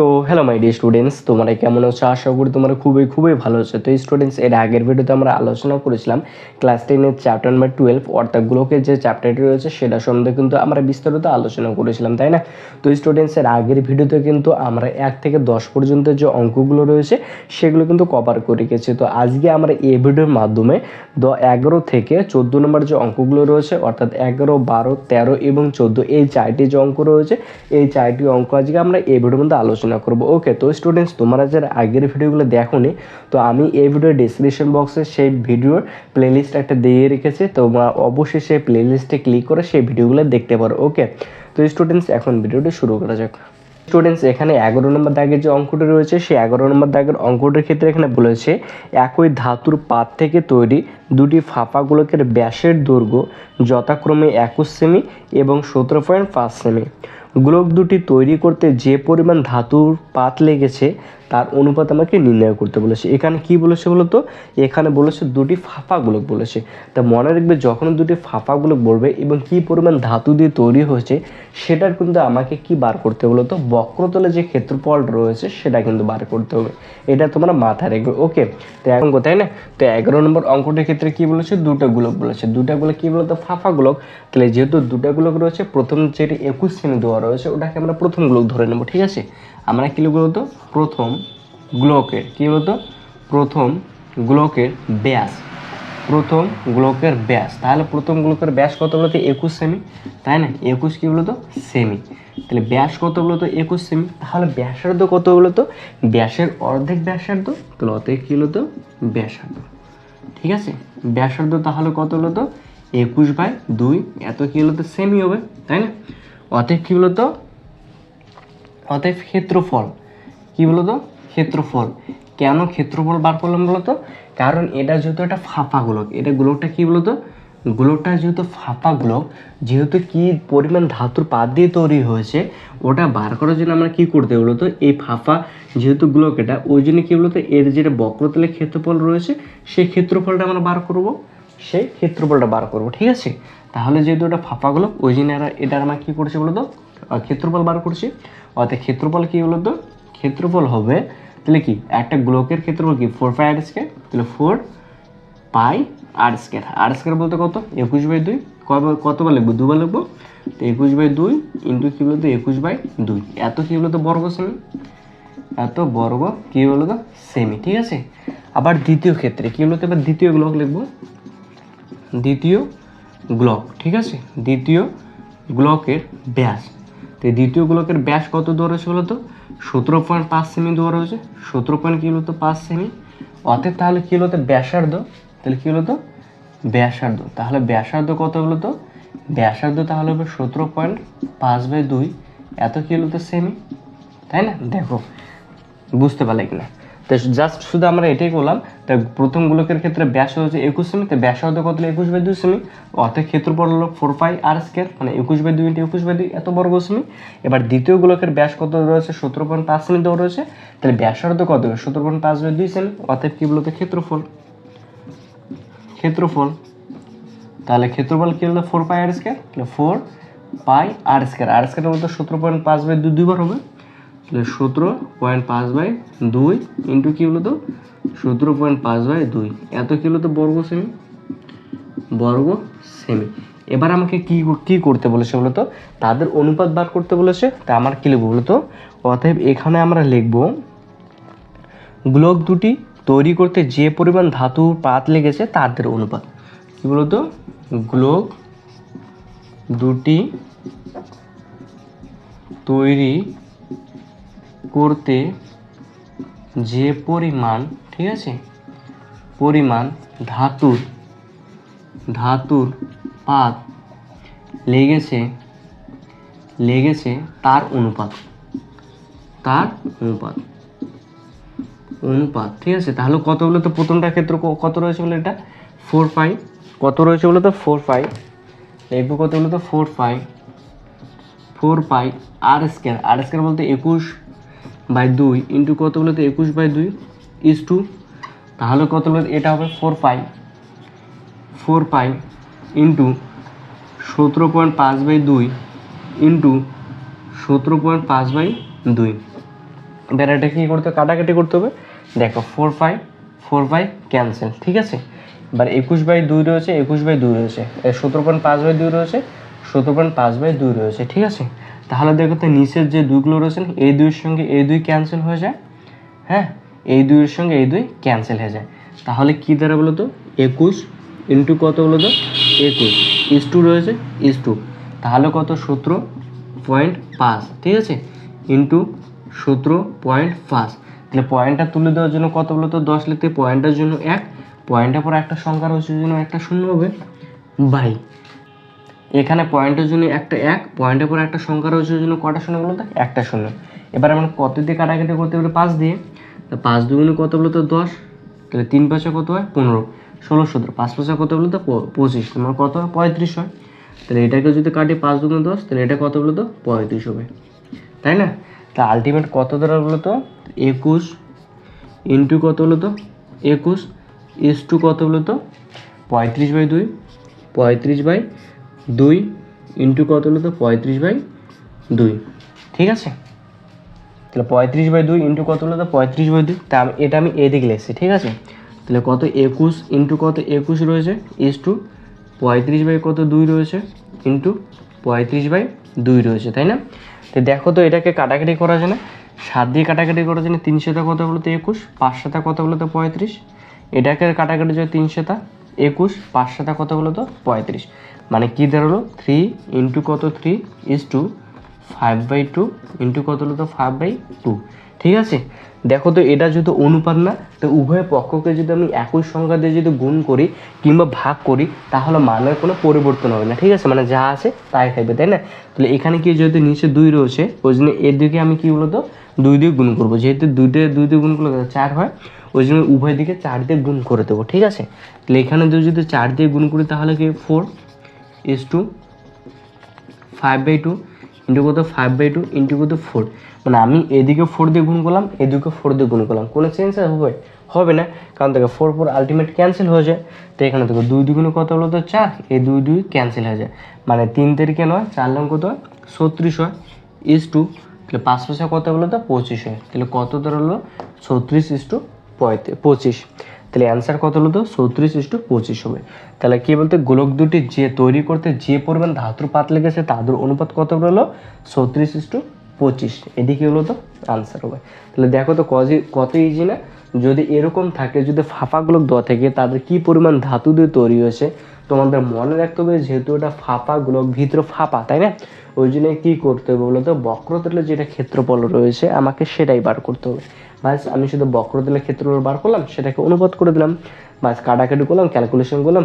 তো hello my dear students তোমরা কেমন আছো? আশা করি তোমরা খুবই খুবই ভালো আছো। তো স্টুডেন্টস এর আগের ভিডিওতে আমরা আলোচনা করেছিলাম ক্লাস টেনের চ্যাপ্টার নাম্বার টুয়েলভ অর্থাৎ গ্লোকের যে চ্যাপ্টারটি রয়েছে, সেটা সম্বন্ধে কিন্তু আমরা বিস্তারিত আলোচনা করেছিলাম, তাই না? তো স্টুডেন্টস এর আগের ভিডিওতে কিন্তু আমরা এক থেকে দশ পর্যন্ত যে অঙ্কগুলো রয়েছে, সেগুলো কিন্তু কভার করে গেছি তো আজকে আমরা এই ভিডিওর মাধ্যমে দ এগারো থেকে চোদ্দ নম্বর যে অঙ্কগুলো রয়েছে, অর্থাৎ এগারো, বারো, তেরো এবং চোদ্দ, এই চারটি যে অঙ্ক রয়েছে, এই চারটি অঙ্ক আজকে আমরা এই ভিডিওর মধ্যে আলোচনা করব। ওকে তো স্টুডেন্টস তোমরা যারা আগের ভিডিওগুলো দেখোনি, তো আমি এই ভিডিওর ডিসক্রিপশন বক্সে সেই ভিডিওর প্লেলিস্ট একটা দিয়ে রেখেছি। তোমরা অবশ্যই সেই প্লেলিস্টে ক্লিক করে সেই ভিডিওগুলো দেখতে পারো। ওকে তো স্টুডেন্টস এখন ভিডিওটি শুরু করা যাক। স্টুডেন্টস এখানে এগারো নম্বর দাগের যে অঙ্কটি রয়েছে, সেই এগারো নম্বর দাগের অঙ্কটির ক্ষেত্রে এখানে বলেছে, একই ধাতুর পাত থেকে তৈরি দুটি ফাঁপা গোলকের ব্যাসের দৈর্ঘ্য যথাক্রমে একুশ সেমি এবং সতেরো পয়েন্ট পাঁচ সেমি। গোলক দুটি তৈরি করতে যে পরিমাণ ধাতুর পাত লেগেছে তার অনুপাত আমাকে নির্ণয় করতে বলেছে। এখানে কি বলেছে বলতো এখানে বলেছে দুটি ফাঁপা গোলক বলেছে। তা মনে রাখবে যখন দুটি ফাঁপা গোলক বলবে এবং কি পরিমাণ ধাতু দিয়ে তৈরি হয়েছে, সেটার কিন্তু আমাকে কি বার করতে বলো তো? বক্রতলে যে ক্ষেত্রফল রয়েছে, সেটা কিন্তু বার করতে হবে। এটা তোমরা মাথায় রাখবে ওকে, তো এখন কোথায় না? তো এগারো নম্বর অঙ্কটির ক্ষেত্রে কি বলেছে? দুটো গোলক বলেছে। দুটা গোলক কি বলতো ফাঁপা গোলক তাহলে যেহেতু দুটা গোলক রয়েছে, প্রথম যেটি একুশ শ্রেণি দেওয়া রয়েছে, ওটাকে আমরা প্রথম গোলক ধরে নেব, ঠিক আছে? আমরা কি বলতো প্রথম গ্লোকের কি বলতো? প্রথম গ্লোকের ব্যাস। প্রথম গ্লোকের ব্যাস। তাহলে প্রথম গ্লোকের ব্যাস কত বলতো? একুশ সেমি। তাই না? একুশ কি বলতো? সেমি। তাহলে ব্যাস কত বলতো? একুশ সেমি। তাহলে ব্যাসার্ধ কত বলতো? ব্যাসের অর্ধেক ব্যাসার্ধ। তাহলে অর্ধেক কি বলতো? ব্যাসার্ধ। ঠিক আছে? ব্যাসার্ধ তাহলে কত বলতো? একুশ বাই দুই। এত কি বলতো? সেমি হবে। তাই না? অতএব কী বলতো? অতএব ক্ষেত্রফল। কি বলতো? ক্ষেত্রফল? কেন ক্ষেত্রফল বার করলাম বলতো? কারণ এটা যেহেতু একটা ফাঁপা গোলক, এটা গোলকটা কী বলতো? গোলকটা যেহেতু ফাঁপা গোলক, যেহেতু কি পরিমাণ ধাতুর পাত দিয়ে তৈরি হয়েছে, ওটা বার করার জন্য আমরা কী করতে বলতো? এই ফাঁপা যেহেতু গোলক এটা, ওই জন্য কি বলতো? এর যেটা বক্রতলের ক্ষেত্রফল রয়েছে, সেই ক্ষেত্রফলটা আমরা বার করব। সেই ক্ষেত্রফলটা বার করব, ঠিক আছে? তাহলে যেহেতু এটা ফাঁপা গোলক, ওই জন্য এটা আমরা কী করছি বলতো? ক্ষেত্রফল বার করছি। অর্থাৎ ক্ষেত্রফল কী বলতো? ক্ষেত্রফল হবে তাহলে কি? একটা গ্লোকের ক্ষেত্রফল কি? ফোর পাই আর স্কোয়ার তাহলে four pi r square r square বলতে কত? একুশ বাই দুই। কতবার লিখব? দুবার লিখব? তো একুশ বাই দুই ইন্টু কী বলতো? একুশ বাই দুই। এত কী বলতো? বর্গ সেমি এত বর্গ কী বলতো? সেমি ঠিক আছে? আবার দ্বিতীয় ক্ষেত্রে কী বলতো? এবার দ্বিতীয় গ্লক লিখব। দ্বিতীয় গ্লক ঠিক আছে? দ্বিতীয় গ্লকের ব্যাস। তো দ্বিতীয় গ্লকের ব্যাস কত রয়েছে বলতো? সতেরো পয়েন্ট পাঁচ সেমি দেওয়া রয়েছে সতেরো পয়েন্ট কী হতো পাঁচ সেমি অতএব তাহলে কী তো ব্যাসার্ধ? তাহলে কী তো? ব্যাসার্ধ। তাহলে ব্যাসার্ধ কত হলো তো? ব্যাসার্ধ তাহলে হবে সতেরো পয়েন্ট পাঁচ বাই দুই। এত কী হলো তো সেমি তাই না? দেখো। বুঝতে পারলে কিনা? তো জাস্ট শুধু আমরা এটাই করলাম, তা প্রথম গোলকের ক্ষেত্রে ব্যাস হচ্ছে একুশ সেমি তো ব্যাসার্ধ কত হলো একুশ বাই দুই সেমি অর্থে ক্ষেত্রফল হলো ফোর পাই আর স্কোয়ার মানে একুশ বাই দুই ইন্টু একুশ বাই দুই এত বর্গ সেমি এবার দ্বিতীয় গুলোকের ব্যাস কত রয়েছে? সতেরো পয়েন্ট পাঁচ সেমি দেওয়া রয়েছে। তাহলে ব্যাস ব্যাসার্ধ কত হবে? সতেরো পয়েন্ট পাঁচ বাই দুই সেমি অর্থাৎ কী বলতো? ক্ষেত্রফল। ক্ষেত্রফল। তাহলে ক্ষেত্রফল কী হলো? Four pi r square four pi r square r square বলতে সতেরো পয়েন্ট পাঁচ বাই দুই, দুইবার হবে। তাহলে সতেরো পয়েন্ট পাঁচ বাই দুই ইন্টু কী হলো তো সতেরো পয়েন্ট পাঁচ বাই দুই। এত কী হলো তো বর্গ সেমি বর্গ সেমি এবার আমাকে কি কি করতে বলেছে বলতো? তাদের অনুপাত বার করতে বলেছে, তা আমার কী লিখব বলতো? অতএব এখানে আমরা লিখব গ্লোক দুটি তৈরি করতে যে পরিমাণ ধাতু পাত লেগেছে তাদের অনুপাত। কি বলতো? গ্লোক দুটি তৈরি করতে যে পরিমাণ, ঠিক আছে? পরিমাণ ধাতুর ধাতুর পাত লেগেছে লেগেছে তার অনুপাত তার অনুপাত অনুপাত, ঠিক আছে? তাহলে কত বলে তো প্রথমটা ক্ষেত্র কত রয়েছে বলে এটা? ফোর ফাইভ কত রয়েছে বলে তো? ফোর ফাইভ লিখব কত বলে তো? Four five four pi r square r square বলতে একুশ বাই দুই ইন্টু কত বলে তো একুশ বাই দুই ইস টু তাহলে কত বলে এটা হবে four pi four pi into সতেরো পয়েন্ট পাঁচ বাই দুই ইন্টু সতেরো পয়েন্ট পাঁচ বাই দুই। এবার এটা কী করতে হবে? কাটাকাটি করতে হবে। দেখো four five four five cancel ঠিক আছে? এবার একুশ বাই দুই রয়েছে, একুশ বাই দুই রয়েছে। সতেরো পয়েন্ট পাঁচ বাই দুই রয়েছে, সতেরো পয়েন্ট পাঁচ বাই দুই রয়েছে, ঠিক আছে? তাহলে দেখো তো নিচের যে দুইগুলো রয়েছে এই দুইয়ের সঙ্গে এই দুই ক্যান্সেল হয়ে যায় হ্যাঁ? এই দুইয়ের সঙ্গে এই দুই ক্যান্সেল হয়ে যায়। তাহলে কী দ্বারা বলো তো একুশ ইন্টু কত বলো তো একুশ। ইস টু রয়েছে ইস টু তাহলে কত? সতেরো পয়েন্ট পাঁচ, ঠিক আছে? ইন্টু সতেরো পয়েন্ট পাঁচ। তাহলে পয়েন্টটা তুলে দেওয়ার জন্য কত বলো তো দশ লিখতে পয়েন্টের জন্য এক। পয়েন্টের পর একটা সংখ্যা রয়েছে জন্য একটা শূন্য হবে। বাই। এখানে পয়েন্টের জন্য একটা এক পয়েন্টের পর একটা সংখ্যা রয়েছে জন্য কটা শূন্য তো একটা শূন্য। এবার আমরা কত দিয়ে কাটাকাটি করতে পারি? পাঁচ দিয়ে। তা পাঁচ দুগুণে কত বলো তো দশ। তাহলে তিন পাঁচে কত হয়? পনেরো। ষোলো সতেরো। পাঁচ পাঁচে কত বলো তো প- পঁচিশ। তোমার কত হয়? পঁয়ত্রিশ হয়। তাহলে এটাকে যদি কাটি পাঁচ দুগুণে দশ, তাহলে এটা কত বলো তো পঁয়ত্রিশ হবে। তাই না? তা আলটিমেট কত ধরা বলো তো একুশ ইন্টু কত বলো তো একুশ। এস টু কত বলো তো পঁয়ত্রিশ বাই দুই। পঁয়ত্রিশ বাই দুই ইন্টু কত হলো তো? পঁয়ত্রিশ বাই দুই। ঠিক আছে? তাহলে পঁয়ত্রিশ বাই দুই ইন্টু কত হলো তো? পঁয়ত্রিশ বাই দুই। তা এটা আমি এদিকে লিখছি, ঠিক আছে? তাহলে কত? একুশ ইন্টু কত? একুশ রয়েছে। ইস টু পঁয়ত্রিশ বাই কত? দুই রয়েছে। ইন্টু পঁয়ত্রিশ বাই দুই রয়েছে, তাই না? তো দেখো তো, এটাকে কাটাকাটি করা যায় না। সাত দিয়ে কাটাকাটি করা যায় না। তিন সাথে কত বলো তো? একুশ। পাঁচ সাথে কত বলো তো? পঁয়ত্রিশ। এটাকে কাটাকাটি যায় তিন সাথে একুশ। পাঁচ সাথে কত বলো তো? পঁয়ত্রিশ। মানে কী দাঁড়াল থ্রি ইন্টু কত three is two five by two into কত হলো তো ফাইভ বাই টু ঠিক আছে? দেখো তো, এটা যদি অনুপাত না, তো উভয় পক্ষকে যদি আমি একই সংখ্যা দিয়ে যদি গুণ করি কিংবা ভাগ করি, তাহলে মানের কোনো পরিবর্তন হবে না। ঠিক আছে? মানে যা আছে তাই থাকবে, তাই না? তাহলে এখানে কি যেহেতু নিচে দুই রয়েছে, ওই জন্য এর দিকে আমি কী বলতো, দুই দিয়ে গুণ করব। যেহেতু দুইটা দুই দিয়ে গুণ করলে চার হয়, ওই জন্য উভয় দিকে চার দিয়ে গুণ করে দেবো। ঠিক আছে? তাহলে এখানে যদি চার দিয়ে গুণ করি, তাহলে কি four is two five by two into কত ফাইভ বাই টু ইন্টু কত ফোর মানে আমি এদিকে ফোর দিয়ে গুণ করলাম, এদিকে ফোর দিয়ে গুণ করলাম। কোনো চেঞ্জ হবে হবে না। কারণ দেখো ফোর ফোর আলটিমেট ক্যান্সেল হয়ে যায়। তো এখানে দেখো দুই দুগুণে কত হলো তো চার, এই দুই দুই ক্যান্সেল হয়ে যায়। মানে তিন তারিখে নয়, চার লং কত হয়? ছত্রিশ হয়। ইস টু তাহলে পাঁচ পয়সা কত হলো তো? পঁচিশ হয়। তাহলে কত ধর হলো ছত্রিশ ইস টু পঁয়ত্রিশ, পঁচিশ। তাহলে অ্যান্সার কত হলো তো? চৌত্রিশ ইস্টু পঁচিশ হবে। তাহলে কী বলতে, গোলক দুটি যে তৈরি করতে যে পরিমাণ ধাতুর পাত লেগেছে তাদের অনুপাত কত হলো? চৌত্রিশ ইস্টু পঁচিশ। এদিকে হলো তো? অ্যান্সার হবে। তাহলে দেখো তো কজি কত ইজি না? যদি এরকম থাকে, যদি ফাঁপাগুলো দেওয়া থাকে, তাদের কি পরিমাণ ধাতু দিয়ে তৈরি হয়েছে? তোমাদের মনে রাখতে হবে যেহেতু এটা ফাঁপা ভিতরে ফাঁপা, তাই না? ওই জন্য কী করতে হবে বলতো? বক্রতলে যেটা ক্ষেত্রফল রয়েছে, আমাকে সেটাই বার করতে হবে। বাস, আমি শুধু বক্রতলের ক্ষেত্রফল বার করলাম, সেটাকে অনুপাত করে দিলাম। বাস, কাটাকাটি করলাম ক্যালকুলেশন করলাম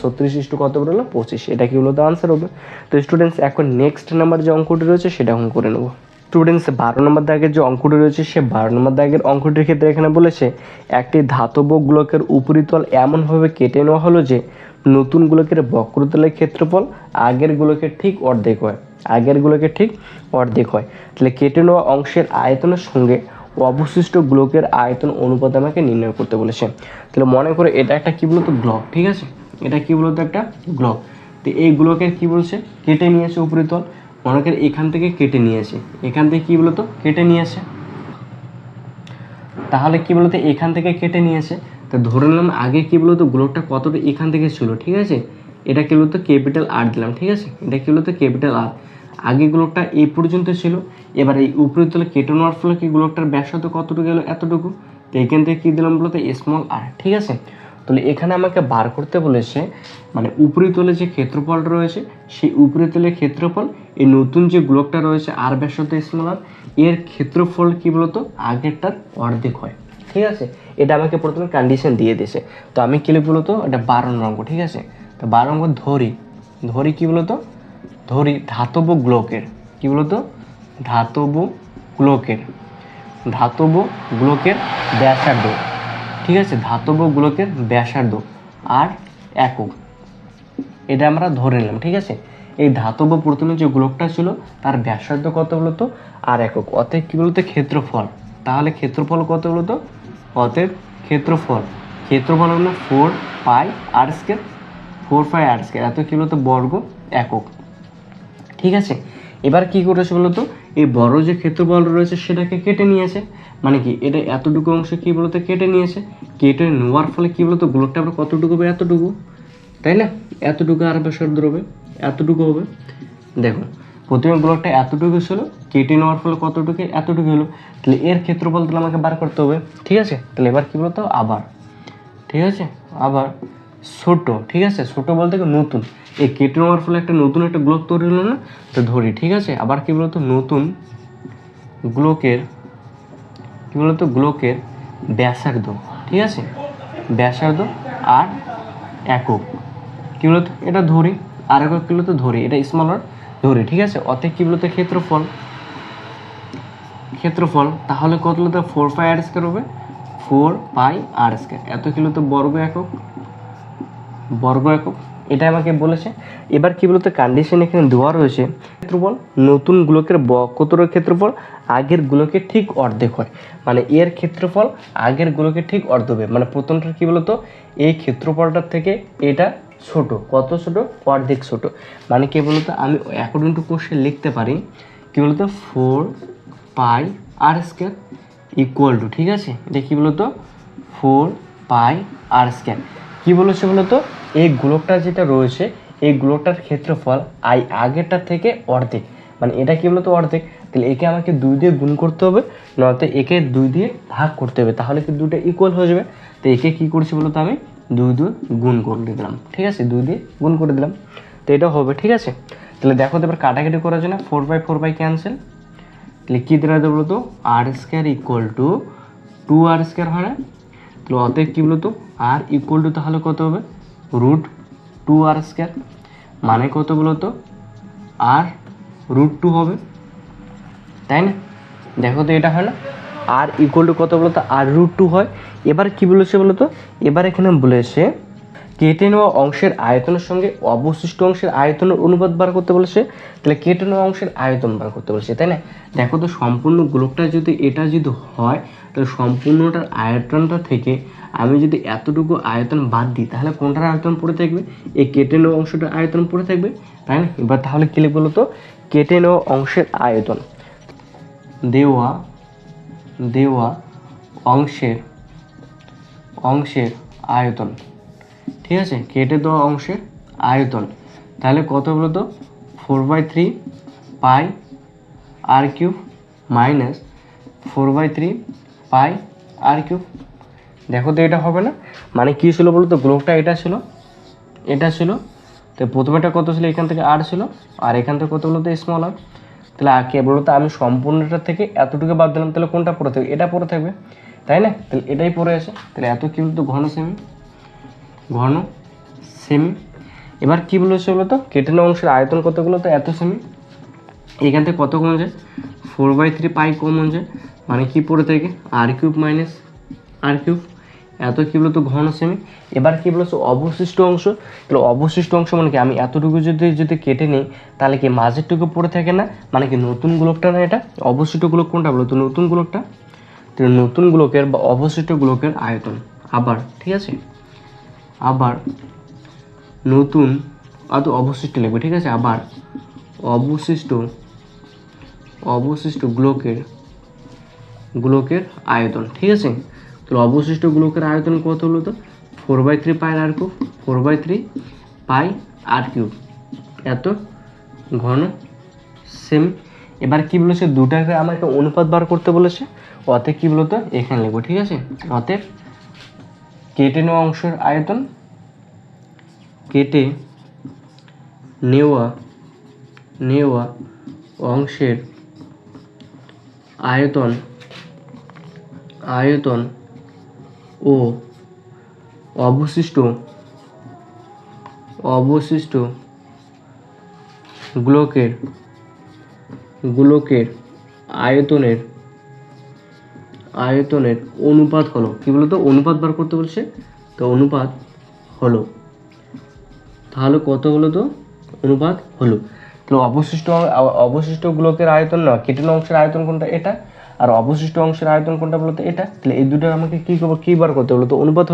ছত্রিশ ইস্টু কত বেরোলো পঁচিশ। এটা কি হলো তো আনসার হবে। তো স্টুডেন্টস এখন নেক্সট নাম্বার যে অঙ্কটি রয়েছে, সেটা এখন করে নেব। স্টুডেন্টস বারো নম্বর দাগের যে অঙ্কটি রয়েছে, সে বারো নম্বর দাগের অঙ্কটির ক্ষেত্রে এখানে বলেছে, একটি ধাতব গোলকের উপরিতল এমনভাবে কেটে নেওয়া হলো যে নতুন গোলকের বক্রতলের ক্ষেত্রফল আগের গোলকের ঠিক অর্ধেক হয়। আগের গোলকের ঠিক অর্ধেক হয়। তাহলে কেটে নেওয়া অংশের আয়তনের সঙ্গে অবশিষ্ট গোলকের আয়তন অনুপাত আমাকে নির্ণয় করতে বলেছে। তাহলে মনে করে এটা একটা কি বলতো? ব্লক, ঠিক আছে? এটা কি বলতো একটা? ব্লক। তো এই গোলকের কি বলছে? কেটে নিয়েছে উপরিতল মনে করে এখান থেকে কেটে নিয়েছে। এখান থেকে কি বলতো? কেটে নিয়েছে। তাহলে কি বলতো? এখান থেকে কেটে নিয়েছে। তো ধরে নিলাম আগে কি বলতো গ্লোবটা কতটা এখান থেকে ছিল, ঠিক আছে? এটা কি বলতো ক্যাপিটাল আর দিলাম, ঠিক আছে? এটা কি বলতো ক্যাপিটাল আর আগে গ্লোবটা এই পর্যন্ত ছিল, এবার এই উপরের তলে কেটে নেওয়ার ফলে কি গ্লোবটার ব্যাসার্ধ কতটুকু গেলো, এতটুকু? তো এখান থেকে কী দিলাম বলতো স্মল আর ঠিক আছে? তাহলে এখানে আমাকে বার করতে বলেছে মানে উপরি তলে যে ক্ষেত্রফলটা রয়েছে, সেই উপরি তলের ক্ষেত্রফল, এই নতুন যে গ্লোবটা রয়েছে আর ব্যাসার্ধ স্মল আর এর ক্ষেত্রফল কি বলতো, আগেরটার অর্ধেক হয়, ঠিক আছে? এটা আমাকে প্রথমে কন্ডিশন দিয়ে দিয়েছে। তো আমি কি লিখব বলতো? এটা বারো অঙ্ক, ঠিক আছে? তো বারো অঙ্ক ধরি। ধরি কি বলতো? ধরি ধাতব গ্লোকের। কি বলতো? ধাতব গ্লোকের। ধাতব গ্লোকের ব্যাসার্ধ। ঠিক আছে? ধাতব গ্লোকের ব্যাসার্ধ আর একক। এটা আমরা ধরে নিলাম, ঠিক আছে? এই ধাতব প্রথমে যে গ্লোকটা ছিল, তার ব্যাসার্ধ কত বলতো? আর একক। অতএব কী বলতো? ক্ষেত্রফল। তাহলে ক্ষেত্রফল কত বলতো? অতএব ক্ষেত্রফল। ক্ষেত্রফল হলো four pi r square four pi r square এত কী বলতো? বর্গ একক। ঠিক আছে? এবার কি করেছে বলতো? এই বড় যে ক্ষেত্রফল রয়েছে সেটাকে কেটে নিয়েছে। মানে কি? এটা এতটুকু অংশ কি বলতো? কেটে নিয়েছে। কেটে নেওয়ার ফলে কি বলতো? গোলকটা আমরা কতটুকু হবে? এতটুকু। তাই না? এতটুকু আর ব্যাসার্ধ হবে এতটুকু হবে। দেখো প্রথমে ব্লকটা এতটুকু ছিল কেটে নেওয়ার ফলে কতটুকু, এতটুকু হলো। তাহলে এর ক্ষেত্রফল তাহলে আমাকে বার করতে হবে। ঠিক আছে? তাহলে এবার কী বলতো? আবার। ঠিক আছে? আবার ছোট। ঠিক আছে? ছোট বলতে নতুন? এই কেটে নেওয়ার ফলে একটা নতুন একটা ব্লক তৈরি হলো না? তো ধরি, ঠিক আছে? আবার কী বলতো? নতুন গ্লোকের কী বলতো? গ্লোকের ব্যাসার্ধ। ঠিক আছে? ব্যাসার্ধ আর একক। কী বলতো? এটা ধরি। আর একক কী বলতো? ধরি। এটা স্মলার ধরি, ঠিক আছে? অতএব কী বলতো ক্ষেত্রফল? ক্ষেত্রফল, তাহলে কত বলতো ফোর পাই আর স্কোয়ার হবে? ফোর পাই আর স্কোয়ার এত কিলো তো বর্গ একক। বর্গ একক। এটা আমাকে বলেছে। এবার কি বলতো? কন্ডিশন এখানে দেওয়া রয়েছে। ক্ষেত্রফল, নতুন গুলোকের ব- কতটা ক্ষেত্রফল? আগের গুলোকে ঠিক অর্ধেক হয়। মানে এর ক্ষেত্রফল আগের গুলোকে ঠিক অর্ধ হবে। মানে প্রথমটা কি বলতো? এই ক্ষেত্রফলটার থেকে এটা ছোট, কত ছোট? অর্ধেক ছোট। মানে কি বলতো? আমি অ্যাকর্ডিং টু কোশ্চেন লিখতে পারি, কি বলতো? Four pi r square equal to ঠিক আছে? এটা কী বলতো? ফোর পাই আর স্কোয়ার কী বলেছে বলতো? এই গোলকটা যেটা রয়েছে, এই গোলকটার ক্ষেত্রফল আই আগেরটার থেকে অর্ধেক। মানে এটা কি বলতো? অর্ধেক। তাহলে একে আমাকে দুই দিয়ে গুণ করতে হবে, নয়তো একে দুই দিয়ে ভাগ করতে হবে। তাহলে কি দুটো ইকুয়াল হয়ে যাবে? তো একে কী করছি বলতো আমি? দুই দুই গুণ করে দিলাম। ঠিক আছে? দুই দিয়ে গুণ করে দিলাম। তো এটা হবে, ঠিক আছে? তাহলে দেখো তো এবার কাটাকাটি করার জন্য four by four by cancel তাহলে কী যাবে বলতো? R square equal to two r square হয় না তাহলে অতএব কী বলতো? আর ইকুয়াল টু তাহলে কত হবে? রুট টু আর স্কোয়ার মানে কত বলতো? আর রুট টু হবে। তাই না? দেখো তো এটা হয় না আর ইকুয়াল টু কত বলতো? আর রুট টু হয়। এবার কি বলেছে বলতো? এবার এখানে বলেছে, কেটে নেওয়া অংশের আয়তনের সঙ্গে অবশিষ্ট অংশের আয়তনের অনুপাত বার করতে বলেছে। তাহলে কেটে নেওয়া অংশের আয়তন বার করতে বলেছে, তাই না? দেখো তো সম্পূর্ণ গোলকটা যদি এটা যদি হয়, তাহলে সম্পূর্ণটার আয়তনটা থেকে আমি যদি এতটুকু আয়তন বাদ দিই, তাহলে কোনটার আয়তন পড়ে থাকবে? এই কেটে নেওয়া অংশটার আয়তন পড়ে থাকবে, তাই না? এবার তাহলে কী লিখব বলতো? কেটে নেওয়া অংশের আয়তন দেওয়া দেওয়া অংশের অংশের আয়তন। ঠিক আছে? কেটে দেওয়া অংশের আয়তন। তাহলে কত বলতো four by three pi r cube minus four by three pi r cube দেখো তো এটা হবে না? মানে কী ছিল বলো তো? গ্লোকটা এটা ছিল এটা ছিল। তো প্রথমেটা কত ছিল? এখান থেকে আর ছিল। আর এখান থেকে কত তো? স্মল আর তাহলে আর কে বলো তো আমি সম্পূর্ণটা থেকে এতটুকু বাদ দিলাম, তাহলে কোনটা পড়ে থাকবে? এটা পড়ে থাকবে, তাই না? তাহলে এটাই পড়ে আছে। তাহলে এত কী বলতো? ঘন সেমি ঘন সেমি। এবার কী বলেছে বলতো? কেটে নেওয়া অংশের আয়তন কতগুলো? তো এত সেমি। এখান থেকে কত কমে যায় four by three pi common যায় মানে কি পড়ে থাকে? R cube minus r cube এত কী বলতো ঘন সেমি এবার কী বলতো অবশিষ্ট অংশ? তাহলে অবশিষ্ট অংশ মানে কি? আমি এতটুকু যদি যদি কেটে নিই, তাহলে কি মাঝেরটুকু পড়ে থাকে না? মানে কি নতুন গোলকটা না এটা? অবশিষ্ট গোলক কোনটা বলো তো নতুন গোলকটা? তাহলে নতুন গোলকের বা অবশিষ্ট গোলকের আয়তন। আবার, ঠিক আছে? আবার নতুন অত অবশিষ্ট লিখবে, ঠিক আছে? আবার অবশিষ্ট অবশিষ্ট গ্লোকের গ্লোকের আয়তন, ঠিক আছে? তো অবশিষ্ট গ্লোকের আয়তন কত হলো তো? Four by three pi r cube four by three pi r cube এত ঘন সেম এবার কি বলেছে? দুটাকে আমাকে অনুপাত বার করতে বলেছে। অতএব কি বলতো? এখানে লিখব, ঠিক আছে? অতএব কেটে নেওয়া অংশের আয়তন, কেটে নেওয়া নেওয়া অংশের আয়তন আয়তন ও, অবশিষ্ট অবশিষ্ট, গ্লোকের গ্লোকের আয়তনের আয়তনের অনুপাত হলো, কি বলতো? অনুপাত বার করতে বলছে, তো অনুপাত হলো। তাহলে কত হলো তো? অনুপাত হলো। তাহলে অবশিষ্ট অবশিষ্ট গ্লোকের আয়তন না কেটে অংশের আয়তন কোনটা? এটা আর অবশিষ্ট অংশের আয়তন কোনটা বলতো এটা? তাহলে এই দুটো আমাকে কী করব? কী বার করতে হলো তো অনুপাত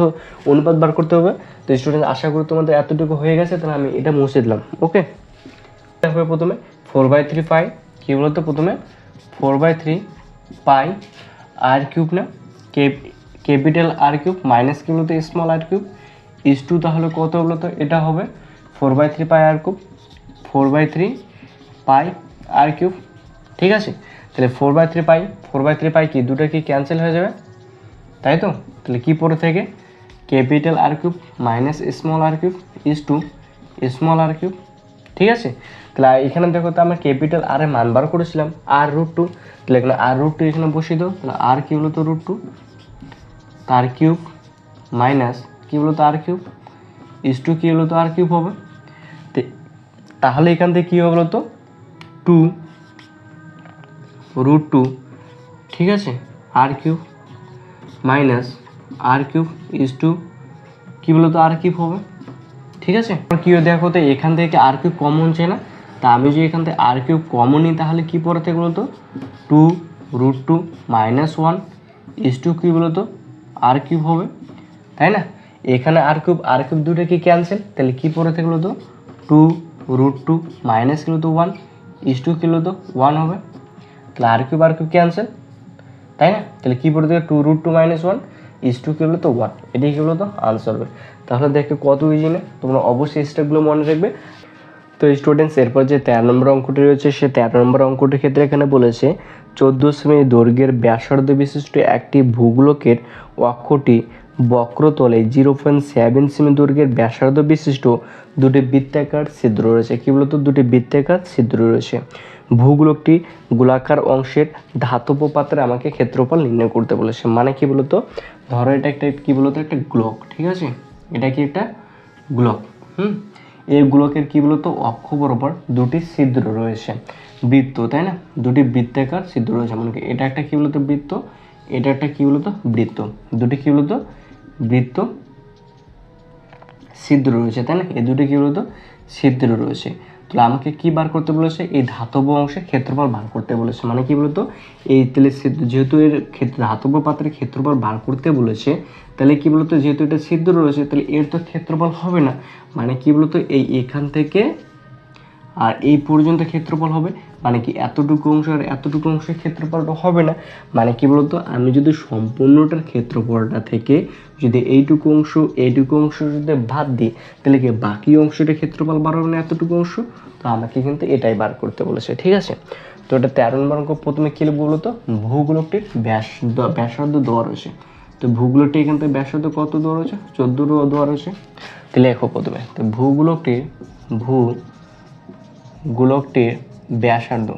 অনুপাত বার করতে হবে। তো স্টুডেন্ট আশা করি তোমাদের এতটুকু হয়ে গেছে, তাহলে আমি এটা মুছে দিলাম ওকে হবে প্রথমে ফোর বাই থ্রি পাই কী বলতো প্রথমে? Four by three pi r cube না? ক্যাপিটাল আর কিউব মাইনাস কি বলতো? Small r cube is two তাহলে কত হলো তো এটা হবে four by three pi r cube four by three pi r cube ঠিক আছে? তাহলে four by three pi four by three pi কি, দুটো কি ক্যান্সেল হয়ে যাবে? তাই তো? তাহলে কী পড়ে থেকে? Capital r cube minus small r cube is two small r cube ঠিক আছে? তাহলে এখানে দেখো তো আমরা ক্যাপিটাল আর মান বার করেছিলাম আর রুট টু তাহলে এখানে আর রুট টু এখানে বসিয়ে দাও, তাহলে আর কি হলো তো রুট টু তার কিউব মাইনাস কী হলো তো আর কিউব ইস টু কি হলো তো আর কিউব হবে? তাহলে এখান থেকে কী হবে বলো তো টু রুট টু ঠিক আছে? R cube minus r cube is two কী বলো তো আর কিউব হবে? ঠিক আছে? কি দেখো তো, এখান থেকে আর কিউব কমন চাই না? তা আমি যদি এখান থেকে আর কিউব কমন নিই, তাহলে কী পড়ে থেকে বলতো? Two root two minus one is two কী বলতো? আর কিউব হবে, তাই না? এখানে আর কিউব আর কিউব দুটো কি ক্যান্সেল তাহলে কী পড়ে থেকে বলতো? টু রুট টু মাইনাস কিলো তো ওয়ান ইস টু কিলো তো ওয়ান হবে। তাহলে r cube r cube cancel তাই না? তাহলে কী পড়ে থেকে two root two minus one is two কী হলো তো ওয়ান এটাই কী হলো তো? আনসার হবে তাহলে দেখে কত ইজি না? তোমরা অবশ্যই স্টেপগুলো মনে রাখবে। তো স্টুডেন্টস এরপর যে তেরো নম্বর অঙ্কটি রয়েছে, সে তেরো নম্বর অঙ্কটির ক্ষেত্রে এখানে বলেছে, চোদ্দ সেমি দৈর্ঘ্যের ব্যাসার্ধ বিশিষ্ট একটি ভূগোলকের অক্ষটি বক্রতলে জিরো পয়েন্ট সেভেন সেমি দৈর্ঘ্যের ব্যাসার্ধ বিশিষ্ট দুটি বৃত্তাকার ছিদ্র রয়েছে। কী বলতো? দুটি বৃত্তাকার ছিদ্র রয়েছে। ভূগোলকটি গোলাকার অংশের ধাতব পাত্রে আমাকে ক্ষেত্রফল নির্ণয় করতে বলেছে। মানে কি বলতো? ধরো এটা একটা, কি বলতো? একটা গ্লক, ঠিক আছে? এটা কি একটা গ্লক, হুম? এই গ্লকের কি বলতো? অক্ষ বরাবর দুটি ছিদ্র রয়েছে। বৃত্ত, তাই না? দুটি বৃত্তাকার ছিদ্র রয়েছে। মানে এটা একটা কি বলতো? বৃত্ত, এটা একটা কি বলতো? বৃত্ত। দুটি কি বলতো? বৃত্ত ছিদ্র রয়েছে, তাই না? এই দুটি কি বলতো? ছিদ্র রয়েছে। তাহলে আমাকে কি বার করতে বলেছে? এই ধাতব অংশের ক্ষেত্রফল বার করতে বলেছে। মানে কি বলতো? এই তাহলে সিদ্ধ, যেহেতু এর ক্ষেত্রে, ধাতব পাত্রের ক্ষেত্রফল বার করতে বলেছে, তাহলে কি বলতো? যেহেতু এটা সিদ্ধ রয়েছে, তাহলে এর তো ক্ষেত্রফল হবে না। মানে কি বলতো? এই এখান থেকে আর এই পর্যন্ত ক্ষেত্রফল হবে? মানে কি এতটুকু অংশ আর এতটুকু অংশের ক্ষেত্রফলটা হবে না? মানে কি বলতো? আমি যদি সম্পূর্ণটার ক্ষেত্রফলটা থেকে যদি এইটুকু অংশ এইটুকু অংশ যদি বাদ দিই, তাহলে কি বাকি অংশটা ক্ষেত্রফল বার হবে না এতটুকু অংশ? তো আমাকে কিন্তু এটাই বার করতে বলেছে, ঠিক আছে? তো এটা তেরো নম্বর অঙ্ক, প্রথমে কী লিখব বলতো? ভূগোলকটির ব্যাস, ব্যাসার্ধ দেওয়া রয়েছে তো ভূগোলকটি এখান থেকে ব্যাসার্ধ কত দেওয়া রয়েছে চোদ্দ দেওয়া রয়েছে তাহলে লেখো প্রথমে। তো ভূগোলকটির ভূ গোলকটির ব্যাসার্ধ।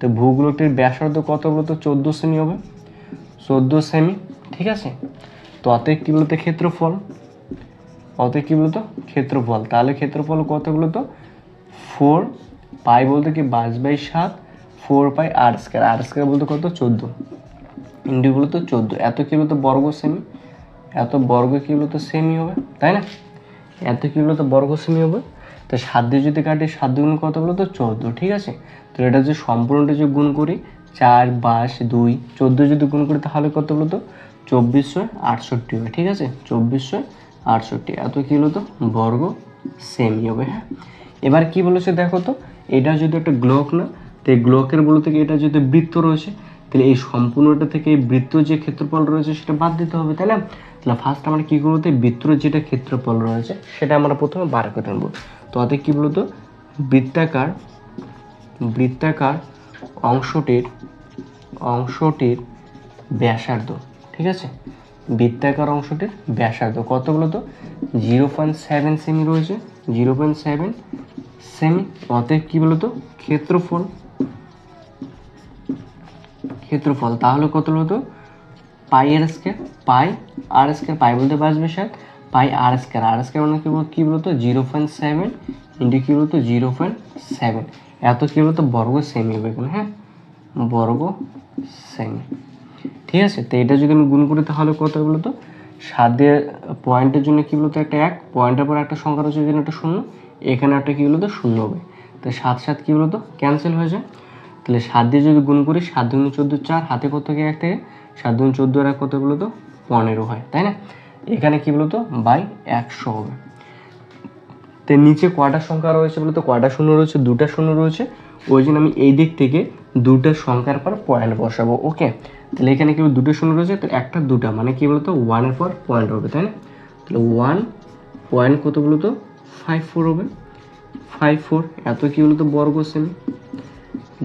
তো ভূগোলকটির ব্যাসার্ধ কত বলতো চোদ্দ সেমি হবে। চোদ্দ সেমি, ঠিক আছে? তো অতএব কী বলতো? ক্ষেত্রফল। অতএব কী বলতো? ক্ষেত্রফল। তাহলে ক্ষেত্রফল কত বলতো ফোর পাই বলতে কি? পাঁচ বাই সাত, four pi r square. R square বলতে কত? চোদ্দ। ইন্ডি বলতো চোদ্দ। এত কী বলতো বর্গ সেমি। এত বর্গ কী বলতো সেমি হবে। তাই না? এত কী বলতো বর্গ সেমি হবে। তো সাত দিয়ে যদি কাটি, সাত দুগুণ কত তো? চোদ্দ, ঠিক আছে? তো এটা যদি সম্পূর্ণটা যদি গুণ করি, চার, বাস, দুই, চোদ্দ যদি গুণ করি, তাহলে কত তো? চব্বিশশো আটষট্টি হবে, ঠিক আছে? চব্বিশশো আটষট্টি। এত কী বলতো বর্গ সেমি হবে হ্যাঁ? এবার কি বলেছে দেখো তো? এটা যদি একটা গ্লক না, তো এই গ্লকের বলতে থেকে এটা যদি বৃত্ত রয়েছে, তাহলে এই সম্পূর্ণটা থেকে এই বৃত্ত যে ক্ষেত্রফল রয়েছে, সেটা বাদ দিতে হবে, তাই না? তাহলে ফার্স্ট আমরা কী করব তো? বৃত্তর যেটা ক্ষেত্রফল রয়েছে, সেটা আমরা প্রথমে বার করে নেব তো অতএব কী বলতো? বৃত্তাকার বৃত্তাকার অংশটির অংশটির ব্যাসার্ধ, ঠিক আছে? বৃত্তাকার অংশটির ব্যাসার্ধ কত বলতো? জিরো পয়েন্ট সেভেন সেমি রয়েছে। জিরো পয়েন্ট সেভেন সেমি, অতএব কী বলতো? ক্ষেত্রফল। ক্ষেত্রফল, তাহলে কত বলতো? পাই আর স্কোয়ার, পাই আর স্কোয়ার, পাই বলতে বাঁচবে sir? Pi r square. R square মানে কি কি বলতো জিরো পয়েন্ট সেভেন ইন্টু কী বলতো জিরো পয়েন্ট সেভেন এত কী বলতো বর্গ সেমি হবে এখানে হ্যাঁ? বর্গ সেমি ঠিক আছে? তো এটা যদি আমি গুণ করি তাহলে কত বলতো সাতের পয়েন্টের জন্য কী বলতো একটা এক। পয়েন্টের পর একটা সংখ্যা রয়েছে জন্য একটা শূন্য। এখানে একটা কী বলতো শূন্য হবে। তো সাত সাত কী বলতো ক্যান্সেল হয়ে যায়। তাহলে সাত দিয়ে যদি গুণ করি, সাত দুগুণ চোদ্দ, চার। হাতে কত কি এক থেকে? সাত দুগুণ চোদ্দ, আর এক কত বলতো পনেরো হয়, তাই না? এখানে কি বলতো? বাই একশো হবে। তো নিচে কয়টা সংখ্যা রয়েছে বলতো কয়টা শূন্য রয়েছে, দুটা শূন্য রয়েছে। ওই জন্য আমি এই দিক থেকে দুটো সংখ্যার পর পয়েন্ট বসাবো ওকে তাহলে এখানে কি দুটো শূন্য রয়েছে তো একটা দুটা মানে কি বলতো? ওয়ানের পর পয়েন্ট হবে, তাই না? তাহলে ওয়ান পয়েন্ট কত বলতো? ফাইভ ফোর হবে। ফাইভ ফোর এত কি বলতো? বর্গ সেমি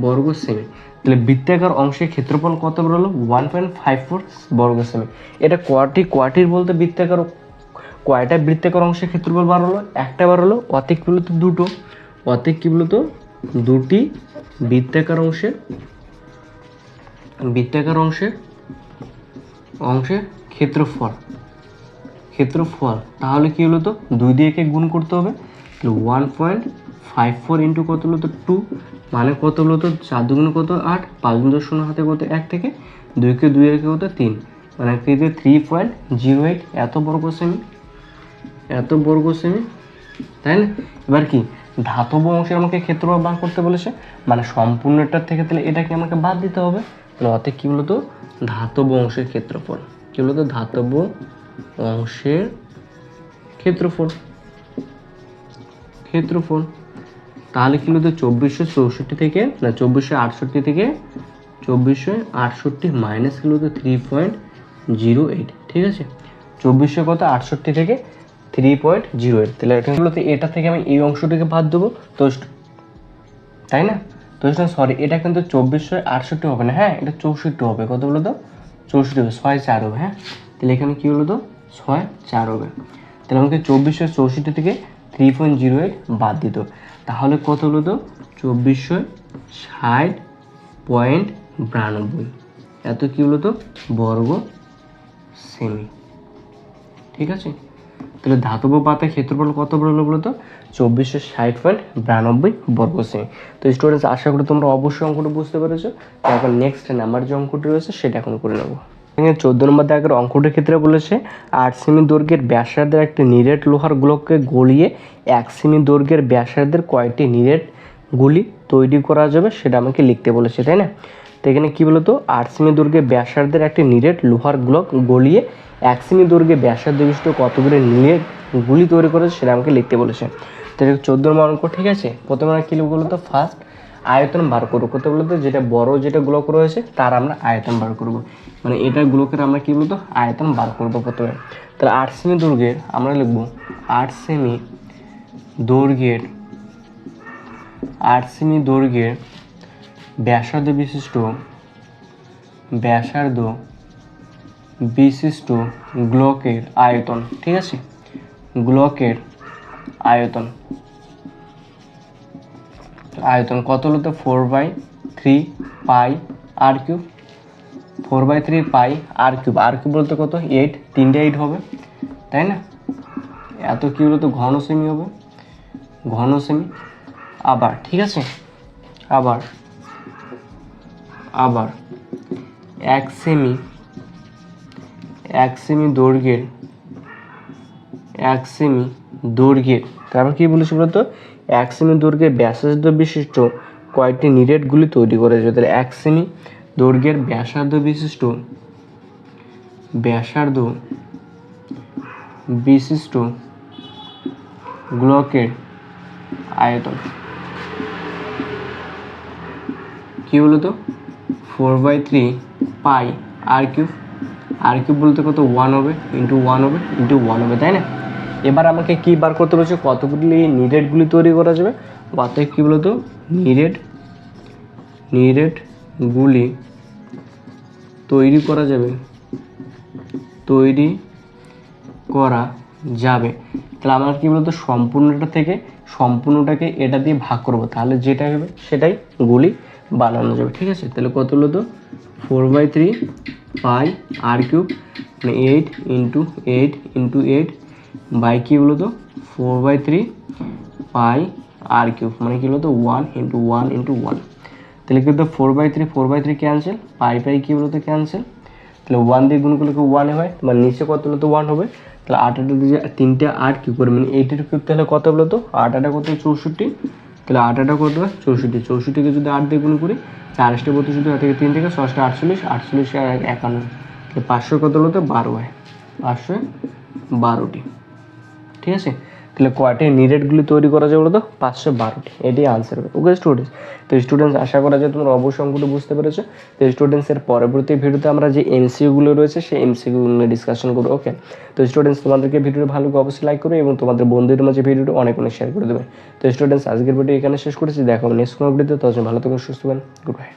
বর্গ সেমি তাহলে বৃত্তাকার অংশের ক্ষেত্রফল কত বেরোলো ওয়ান পয়েন্ট ফাইভ ফোর বর্গ সেমি। এটা কোয়াটি কোয়াটির বলতে বৃত্তাকার কয়টা বৃত্তাকার অংশের ক্ষেত্রফল বার হলো? একটা বার হলো, অতিক কি বলতো দুটো। অতিক কি বলতো? দুটি বৃত্তাকার অংশের বৃত্তাকার অংশের অংশের ক্ষেত্রফল। ক্ষেত্রফল। তাহলে কি হলো তো? দুই দিয়ে গুণ করতে হবে। One point five four into কত হলো তো? টু মানে কত হলো তো? চার দুগুণ কত? আট। পাঁচ দশ শূন্য হাতে কত? এক থেকে দুইকে দুই একে কত? তিন। মানে কি থ্রি পয়েন্ট জিরো এইট এত বর্গ সেমি এত বর্গ সেমি তাই না? এবার কি? ধাতব অংশের আমাকে ক্ষেত্রফল বার করতে বলেছে। মানে সম্পূর্ণটার থেকে তাহলে এটাকে আমাকে বাদ দিতে হবে। তাহলে অতে কী বলতো? ধাতব অংশের ক্ষেত্রফল। কী বলতো? ধাতব অংশের ক্ষেত্রফল। ক্ষেত্রফল। তাহলে কি বলতো, চব্বিশশো চৌষট্টি থেকে, না, চব্বিশশো আটষট্টি থেকে চব্বিশশো আটষট্টি মাইনাস কি বলতো থ্রি পয়েন্ট জিরো এইট ঠিক আছে? চব্বিশশো কত, আটষট্টি থেকে থ্রি পয়েন্ট জিরো এইট তাহলে এটা বলতে, এটা থেকে আমি এই অংশটিকে বাদ দেবো তো তাই না? তো সরি এটা কিন্তু চব্বিশশো আটষট্টি হবে না হ্যাঁ এটা চৌষট্টি হবে, কত বলো তো চৌষট্টি হবে, ছয় চার হবে হ্যাঁ? তাহলে এখানে কী হলো তো ছয় চার হবে। তাহলে আমাকে চব্বিশশো চৌষট্টি থেকে থ্রি পয়েন্ট জিরো এইট বাদ দিত তাহলে কত হলো তো? চব্বিশশো ষাট পয়েন্ট বিরানব্বই। এত কী হলো তো? বর্গ সেমি। ঠিক আছে? তাহলে ধাতব পাতা ক্ষেত্রফল কত বলল বলো তো? চব্বিশশো ষাট পয়েন্ট বিরানব্বই বর্গ সেমি। তো স্টুডেন্টস আশা করি তোমরা অবশ্যই অঙ্কটা বুঝতে পেরেছ। তো এখন নেক্সট নাম্বার যে অঙ্কটি রয়েছে, সেটা এখন করে নেব। এখানে চোদ্দ নম্বর দাগের অঙ্কটির ক্ষেত্রে বলেছে, আট সেমি দৈর্ঘ্যের ব্যাসার্ধের একটি নিরেট লোহার গোলককে গলিয়ে এক সেমি দৈর্ঘ্যের ব্যাসার্ধের কয়েকটি নিরেট গুলি তৈরি করা যাবে, সেটা আমাকে লিখতে বলেছে, তাই না? তো এখানে কী বলতো? আট সেমি দৈর্ঘ্যে ব্যাসার্ধের একটি নিরেট লোহার গোলক গলিয়ে এক সেমি দৈর্ঘ্যে ব্যাসার্ধ বিশিষ্ট কতগুলো নিরেট গুলি তৈরি করেছে, সেটা আমাকে লিখতে বলেছে। তো এটা চোদ্দ নম্বর অঙ্ক, ঠিক আছে? প্রথমে আমরা কী লিখব বলতো? ফার্স্ট আয়তন বার করব। কত বলতো? যেটা বড় যেটা গোলক রয়েছে, তার আমরা আয়তন বার করব। মানে এটা গোলকের আমরা কী বলতো? আয়তন বার করব প্রথমে। তাহলে আট সেমি দৈর্ঘ্যের আমরা লিখব আট সেমি দৈর্ঘ্যের আট সেমি দৈর্ঘ্যের ব্যাসার্ধ বিশিষ্ট ব্যাসার্ধ বিশিষ্ট গ্লকের আয়তন, ঠিক আছে? গ্লকের আয়তন। আয়তন কত হলো তো? Four by three pi r cube four by three pi r cube. R cube বলতে কত? এইট, তিনটে এইট হবে, তাই না? এত কি বলতো ঘন সেমি হবে। ঘন সেমি আবার, ঠিক আছে? আবার আবার, এক সেমি এক সেমি দৈর্ঘ্যের, এক সেমি দৈর্ঘ্যের। তারপর কি বলেছি বলতো? এক সেমি দৈর্ঘ্যের ব্যাসার্ধ বিশিষ্ট কয়েকটি নিরেটগুলি তৈরি করেছে। তাহলে এক সেমি দৈর্ঘ্যের ব্যাসার্ধ বিশিষ্ট ব্যাসার্ধ বিশিষ্ট গ্লকের আয়তন। কি বলো তো? Four by three pi r cube r cube বলতে কত? ওয়ান হবে ইন্টু ওয়ান হবে ইন্টু ওয়ান হবে, তাই না? এবার আমাকে কি বার করতে বলেছে? কতগুলি নিরেটগুলি তৈরি করা যাবে? অতএব কী বলতো নিরেট নিরেট নিরেটগুলি তৈরি করা যাবে। তৈরি করা যাবে। তাহলে আমার কি বলতো, সম্পূর্ণটা থেকে সম্পূর্ণটাকে এটা দিয়ে ভাগ করব। তাহলে যেটা হবে সেটাই গুলি বানানো যাবে, ঠিক আছে? তাহলে কত হলো তো? Four by three pi r cube মানে eight into eight into eight by কি বলো তো? Four by three pi r cube মানে কি বলতো one into one into one তাহলে কি বলতো? Four by three four by three cancel pi pi কি বলতো ক্যান্সেল তাহলে ওয়ান দিয়ে গুণ করলে কি ওয়ানে হয়? মানে নিচে কত হলো তো ওয়ান হবে? তাহলে আট আটা দিয়ে তিনটে আট কী করে? মানে এইটের কিউব তাহলে কত বলো তো আট আটা কত? চৌষট্টি। তাহলে আট আটা কত হয়? চৌষট্টি। চৌষট্টিকে যদি আট দিয়ে গুণ করি চার আসতে বলতে শুধু থেকে তিন থেকে ষষ্ঠ, আটচল্লিশ আটচল্লিশ একান্ন। তাহলে পাঁচশো কত হলো তো বারো হয়। পাঁচশো বারোটি। ঠিক আছে? তাহলে কয়টি নিরেটগুলি তৈরি করা যায় বলো তো পাঁচশো বারোটি। এটি আনসার হবে ওকে স্টুডেন্টস তো স্টুডেন্টস আশা করা যায় তোমরা অবশ্যই অঙ্কটি বুঝতে পেরেছ। তো স্টুডেন্টসের পরবর্তী ভিডিওতে আমরা যে এমসিইউগুলো রয়েছে, সেই এমসিইউগুলো নিয়ে ডিসকাশন করব ওকে তো স্টুডেন্টস তোমাদেরকে ভিডিওটি ভালো করে অবশ্যই লাইক করবে এবং তোমাদের বন্ধুদের মাঝে ভিডিওটি অনেক অনেক শেয়ার করে দেবে। তো স্টুডেন্টস আজকের ভিডিও এখানে শেষ করেছি। দেখো নেক্সট কোনো ভিডিওতে তখন ভালো থাকুন সুস্থ থাকবেন। Good bye